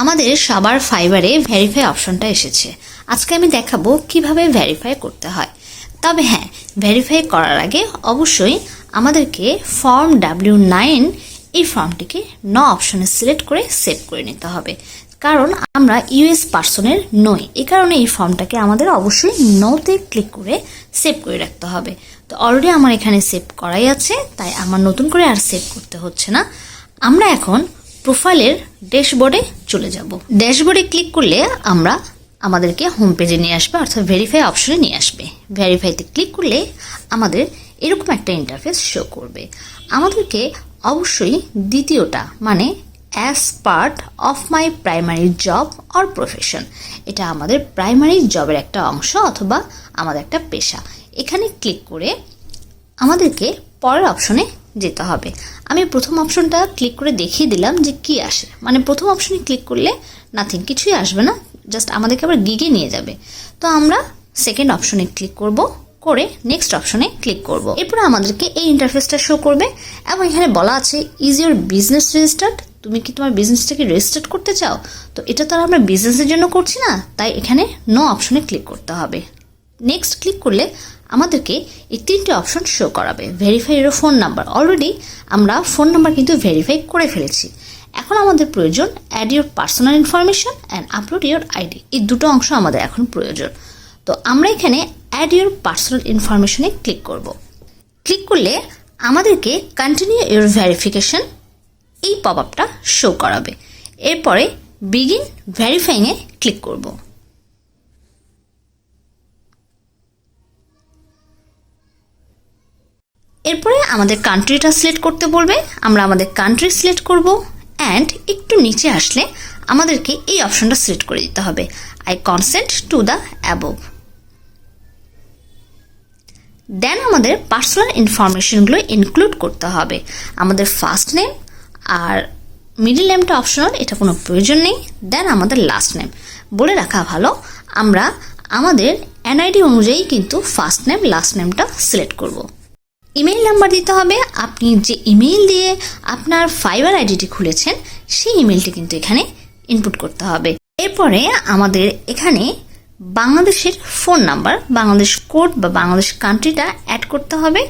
আমাদের সবার ফাইবারে ভেরিফাই অপশনটা এসেছে। আজকে আমি দেখাবো কীভাবে ভেরিফাই করতে হয়। তবে হ্যাঁ ভেরিফাই করার আগে অবশ্যই আমাদেরকে ফর্ম ডাব্লিউ নাইন এই ফর্মটিকে ন অপশনে সিলেক্ট করে সেভ করে নিতে হবে। কারণ আমরা ইউএস পার্সনের নই। এই কারণে এই ফর্মটাকে আমাদের অবশ্যই নোতে ক্লিক করে সেভ করে রাখতে হবে। তো অলরেডি আমার এখানে সেভ করাই আছে, তাই আমার নতুন করে আর সেভ করতে হচ্ছে না। আমরা এখন প্রোফাইলের ড্যাশবোর্ডে চলে যাব। ড্যাশবোর্ডে ক্লিক করলে আমরা আমাদেরকে হোম পেজে নিয়ে আসবে, অর্থাৎ ভেরিফাই অপশনে নিয়ে আসবে। ভেরিফাইতে ক্লিক করলে আমাদের এরকম একটা ইন্টারফেস শো করবে। আমাদেরকে অবশ্যই দ্বিতীয়টা মানে as part of my primary job or profession এটা আমাদের প্রাইমারি জবের একটা অংশ অথবা আমাদের একটা পেশা। এখানে ক্লিক করে আমাদেরকে পরের অপশনে যেতে হবে। আমি প্রথম অপশনটা ক্লিক করে দেখিয়ে দিলাম যে কি আসে। মানে প্রথম অপশনে ক্লিক করলে নাথিং কিছুই আসবে না জাস্ট আমাদেরকে আবার গিগে নিয়ে যাবে। তো আমরা সেকেন্ড অপশনে ক্লিক করব, করে নেক্সট অপশনে ক্লিক করব। এরপরে আমাদেরকে এই ইন্টারফেসটা শো করবে এবং এখানে বলা আছে ইজ ইউর বিজনেস রেজিস্টার্ড তুমি কি তোমার বিজনেসটাকে রেজিস্টার্ড করতে চাও? তো এটা তো আর আমরা বিজনেসের জন্য করছি না, তাই এখানে নো অপশনে ক্লিক করতে হবে। নেক্সট ক্লিক করলে আমাদেরকে এই তিনটে অপশন শো করাবে। ভেরিফাই এর ফোন নাম্বার অলরেডি আমরা ফোন নাম্বার কিন্তু ভেরিফাই করে ফেলেছি। এখন আমাদের প্রয়োজন add your personal information and upload your ID এই দুটো অংশ আমাদের এখন প্রয়োজন। তো আমরা এখানে অ্যাড ইউর পার্সোনাল ইনফরমেশনে ক্লিক করব। ক্লিক করলে আমাদেরকে কন্টিনিউ ইউর ভেরিফিকেশন এই পপ আপটা শো করাবে। এরপরে বিগিন ভেরিফাইংয়ে ক্লিক করব। এরপরে আমাদের কান্ট্রিটা সিলেক্ট করতে বলবে। আমরা আমাদের কান্ট্রি সিলেক্ট করব অ্যান্ড একটু নিচে আসলে আমাদেরকে এই অপশনটা সিলেক্ট করে দিতে হবে। I consent to the above then আমাদের পার্সোনাল ইনফরমেশনগুলো ইনক্লুড করতে হবে। আমাদের ফার্স্ট নেম আর মিডিল নেমটা অপশনাল এটা কোনো প্রয়োজন নেই। দেন আমাদের লাস্ট নেম বলে রাখা ভালো, আমরা আমাদের এনআইডি অনুযায়ী কিন্তু ফার্স্ট নেম লাস্ট নেমটা সিলেক্ট করব। ইমেইল নাম্বার দিতে হবে। আপনি যে ইমেইল দিয়ে আপনার ফাইবার আইডিটি খুলেছেন, সেই ইমেইলটি কিন্তু এখানে ইনপুট করতে হবে। এরপরে আমাদের এখানে বাংলাদেশের ফোন নাম্বার বাংলাদেশ কোড বা বাংলাদেশ কান্ট্রিটা অ্যাড করতে হবে।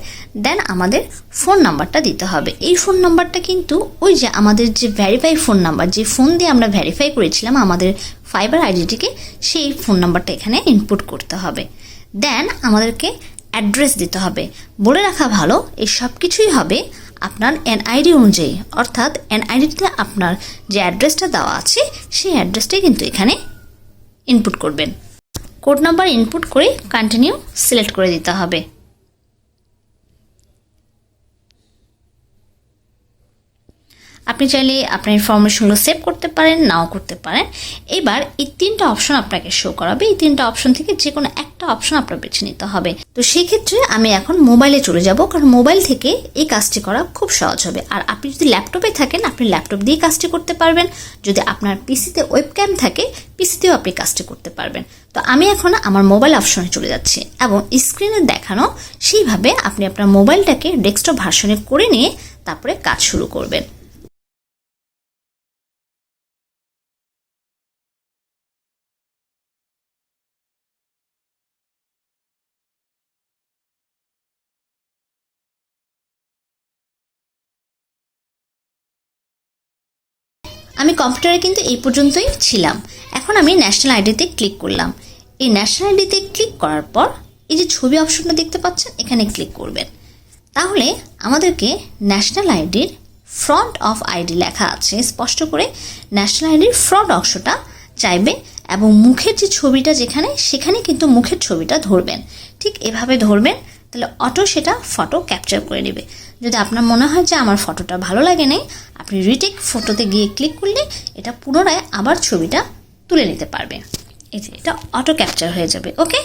দেন আমাদের ফোন নাম্বারটা দিতে হবে। এই ফোন নাম্বারটা কিন্তু ওই যে আমাদের যে ভ্যারিফাই ফোন নাম্বার যে ফোন দিয়ে আমরা ভ্যারিফাই করেছিলাম আমাদের ফাইবার আইডিটিকে সেই ফোন নাম্বারটা এখানে ইনপুট করতে হবে। দেন আমাদেরকে অ্যাড্রেস দিতে হবে। বলে রাখা ভালো, এই সব কিছুই হবে আপনার এনআইডি অনুযায়ী। অর্থাৎ এনআইডিতে আপনার যে অ্যাড্রেসটা দেওয়া আছে, সেই অ্যাড্রেসটাই কিন্তু এখানে ইনপুট করবেন। কোড নাম্বার ইনপুট করে কন্টিনিউ সিলেক্ট করে দিতে হবে। আপনি চাইলে আপনার ইনফরমেশনগুলো সেভ করতে পারেন, নাও করতে পারেন। এবার এই তিনটা অপশন আপনাকে শো করাবে। এই তিনটা অপশন থেকে যে কোনো একটা অপশন আপনার বেছে নিতে হবে। তো সেই ক্ষেত্রে আমি এখন মোবাইলে চলে যাব, কারণ মোবাইল থেকে এই কাজটি করা খুব সহজ হবে। আর আপনি যদি ল্যাপটপে থাকেন, আপনি ল্যাপটপ দিয়ে কাজটি করতে পারবেন। যদি আপনার পিসিতে ওয়েব ওয়েবক্যাম থাকে পিসিতেও আপনি কাজটি করতে পারবেন। তো আমি এখন আমার মোবাইল অপশনে চলে যাচ্ছি এবং স্ক্রিনে দেখানো, সেইভাবে আপনি আপনার মোবাইলটাকে ডেস্কটপ ভার্সনে করে নিয়ে তারপরে কাজ শুরু করবেন। আমি কম্পিউটারে কিন্তু এই পর্যন্তই ছিলাম। এখন আমি ন্যাশনাল আইডিতে ক্লিক করলাম। এই ন্যাশনাল আইডিতে ক্লিক করার পর এই যে ছবি অপশনটা দেখতে পাচ্ছেন, এখানে ক্লিক করবেন। তাহলে আমাদেরকে ন্যাশনাল আইডির ফ্রন্ট অফ আইডি লেখা আছে। স্পষ্ট করে ন্যাশনাল আইডির ফ্রন্ট অংশটা চাইবে এবং মুখের যে ছবিটা যেখানে, সেখানে কিন্তু মুখের ছবিটা ধরবেন। ঠিক এভাবে ধরবেন। তাহলে অটো সেটা ফটো ক্যাপচার করে নেবে। যদি আপনার মনে হয় যে আমার ফটোটা ভালো লাগে নাই, আপনি রিটেক ফটোতে গিয়ে ক্লিক করলে এটা পুনরায় আবার ছবিটা তুলে নিতে পারবে। এই যে, এটা অটো ক্যাপচার হয়ে যাবে ওকে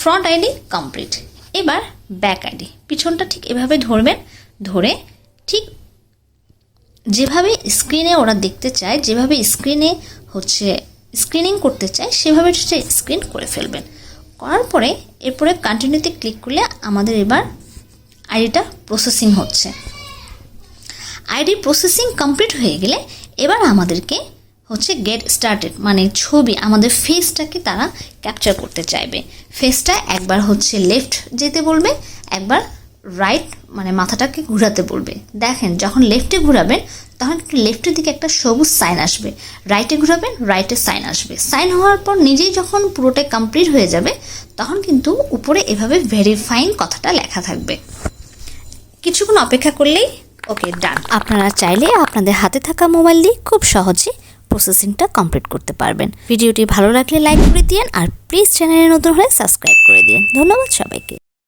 ফ্রন্ট আইডি কমপ্লিট এবার ব্যাক আইডি পিছনটা ঠিক এভাবে ধরবেন, ধরে ঠিক যেভাবে স্ক্রিনে ওরা দেখতে চায়, যেভাবে স্ক্রিনে হচ্ছে স্ক্রিনিং করতে চায়, সেভাবে স্ক্রিন করে ফেলবেন। করার পরে এরপরে কন্টিনিউতে ক্লিক করলে আমাদের এবার আইডিটা প্রসেসিং হচ্ছে। আইডি প্রসেসিং কমপ্লিট হয়ে গেলে এবার আমাদেরকে হচ্ছে গেট স্টার্টেড মানে ছবি, আমাদের ফেসটাকে তারা ক্যাপচার করতে চাইবে। ফেসটা একবার হচ্ছে লেফট যেতে বলবে, একবার রাইট মানে মাথাটাকে ঘোরাতে বলবে। দেখেন, যখন লেফটে ঘোরাবেন, তখন লেফটের দিকে একটা সবুজ সাইন আসবে। রাইটে ঘোরাবেন রাইটে সাইন আসবে। সাইন হওয়ার পর নিজেই যখন পুরোটা কমপ্লিট হয়ে যাবে, তখন কিন্তু উপরে এভাবে ভেরিফাইং কথাটা লেখা থাকবে। কিছুক্ষণ অপেক্ষা করলেই ওকে ডান আপনারা চাইলে আপনাদের হাতে থাকা মোবাইল দিয়ে খুব সহজে প্রসেসিংটা কমপ্লিট করতে পারবেন। ভিডিওটি ভালো লাগলে লাইক করে দিন আর প্লিজ চ্যানেলে নতুন হলে সাবস্ক্রাইব করে দিন ধন্যবাদ সবাইকে।